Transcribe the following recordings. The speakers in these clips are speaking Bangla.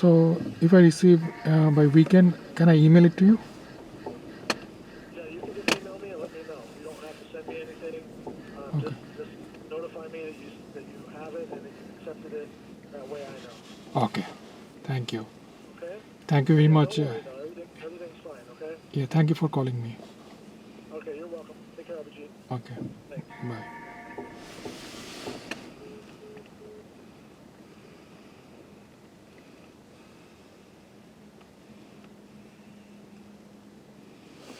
so if I receive uh, by weekend, can I email it to you? Yeah, you can just email me and let me know. You don't have to send me anything. Um, Okay. just, just notify me that you, that you have it and that you accepted it. That way I know. Okay, thank you. Okay? Thank you very much. Worry. Everything, everything's fine, okay? yeah, thank you for calling me. Okay, you're welcome. Take care, Abhijit. Okay, Thanks. bye.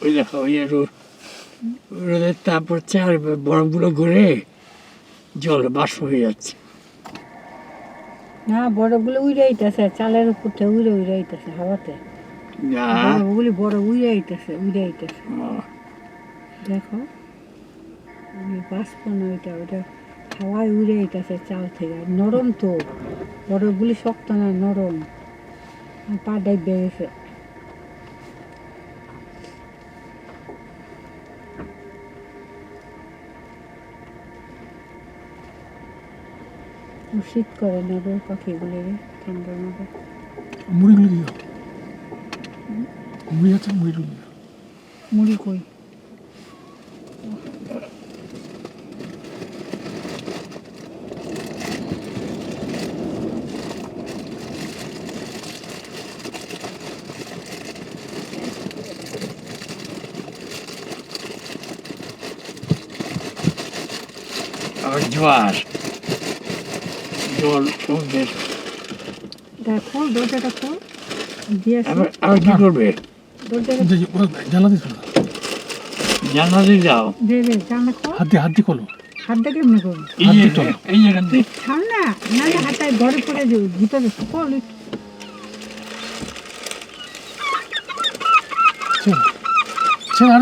ওই দেখো ওই রোদের তাপ হচ্ছে আর বরফগুলো ঘুরে জল বাষ্প হয়ে যাচ্ছে। না বরফগুলো উড়ে আইতেছে চালের উপর থেকে উড়ে উড়ে আইতেছে হাওয়াতে। বরফগুলি বড় উড়ে আইতেছে উড়ে আইতেছে। দেখো বাষ্প না ওইটা ওইটা হাওয়ায় উড়ে আইতেছে চাল থেকে। নরম তো বরফগুলি শক্ত না নরম। আর পা শীত করে না গো পাখিগুলির ঠান্ডার মধ্যে মুড়িগুলো দিও মুড়ি আছে মুড়িগুলো দিও মুড়ি কই Ой, Дюаш. জল এটা খোল দরজাটা খোল। দিয়ে। আবার কি করবে? জানলা দিস না জানলা দিয়ে যাও। দে দে জানলা খোল। হাত দিয়ে হাত দিয়ে খোলো। হাত দিয়ে কেমনে করব হাত দিয়ে চলো। এই যেখান তুই ছাড় না হাতায় ঘরে পড়ে যাবে ভিতরে খোল ছেড়ে আর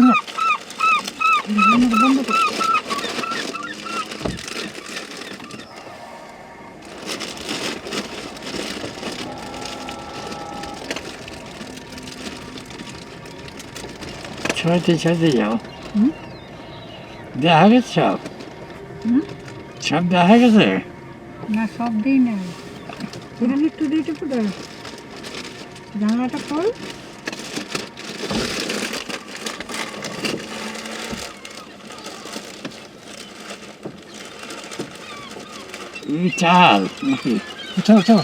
বন্ধ কর। ছয়তে ছয়তে যাও হুম? দেখা গেছে সব হুম? সব দেখা গেছে না সব দিই না। এখানে একটু দিতে পুরো জানলাটা খোল। চাল নাকি? ছাড়ো ছাড়ো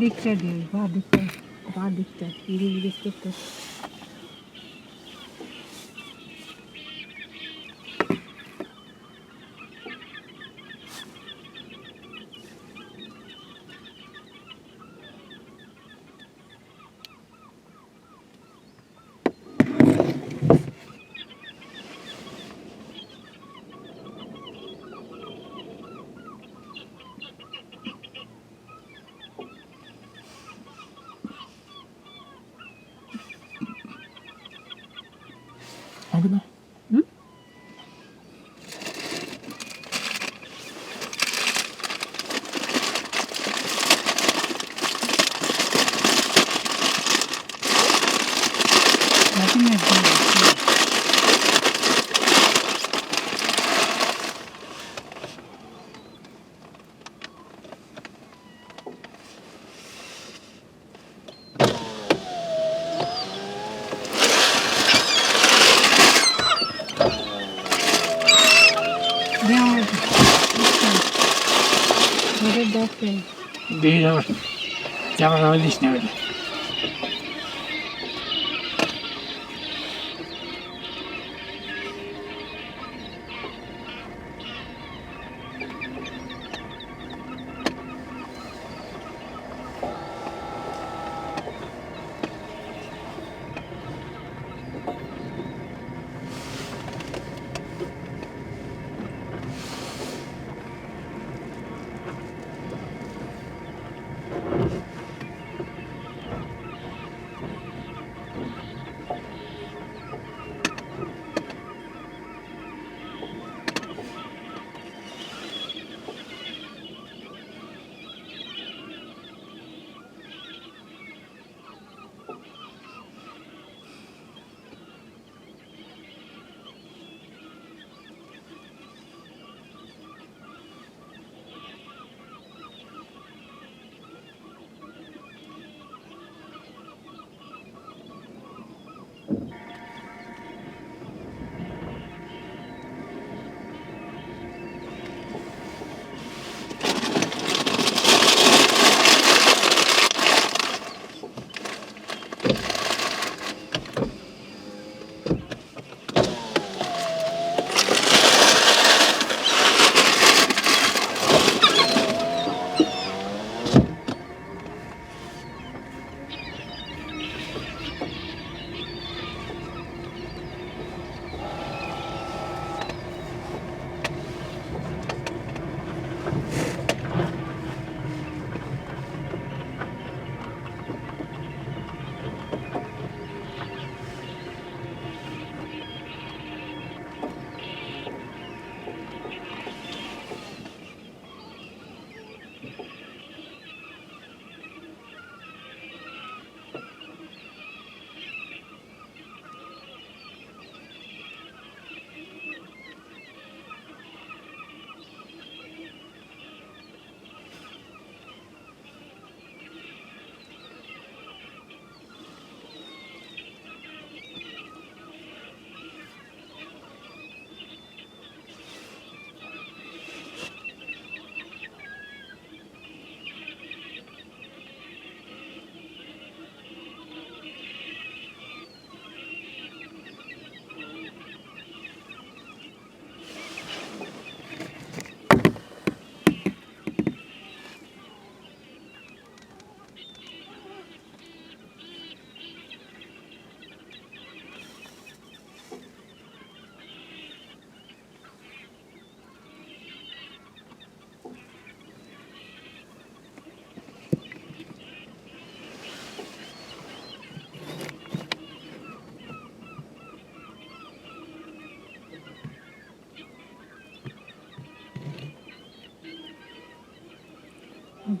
İdikte diyor. Vadikte. Vadikte. İdikte. İdikte. যাবার জামা কাপড় দিস না।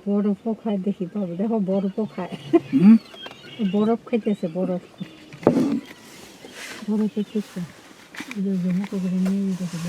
বরফও খায় দেখি পাবে দেখো বরফও খায়? বরফ খাইতেছে বরফ। বরফে খেতে নিয়ে যেতেছে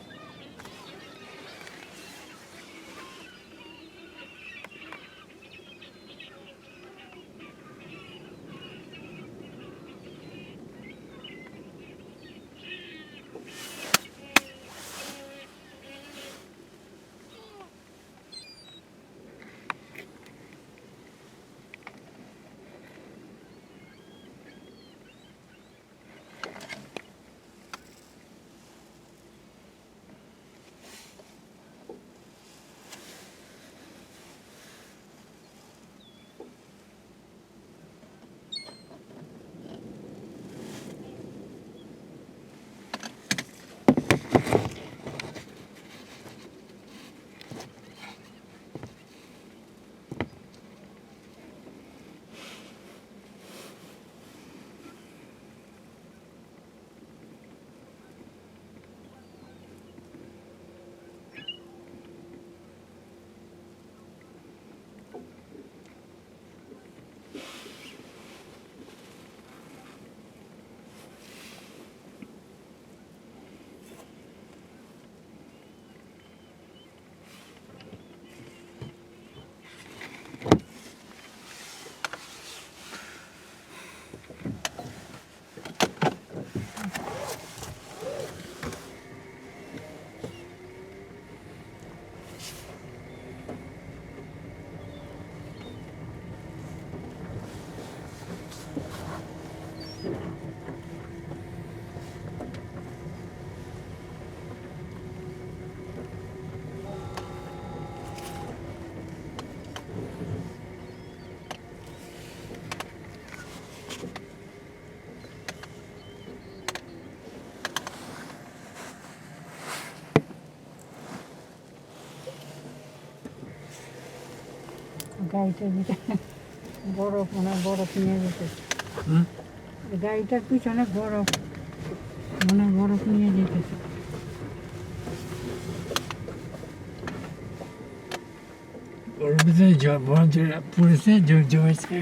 গাড়িটার ভিতরে বরফ মনে হয় বরফ নিয়ে যেতে? গাড়িটার পিছনে বরফ মনে বরফ নিয়ে যেতেছে ওর ভিতরে জ- বরফ পড়েছে জমে জমেছে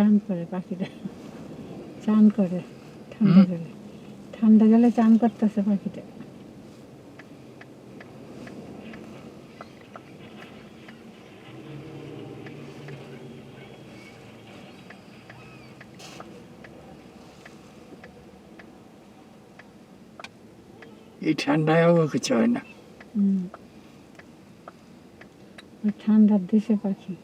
চান করে পাখিটা। চান করে ঠান্ডা গেলে। ঠান্ডা গেলে চান করতেছে পাখিটা। এই ঠান্ডায়ও কিছু হয় না। ঠান্ডার দেশে পাখি।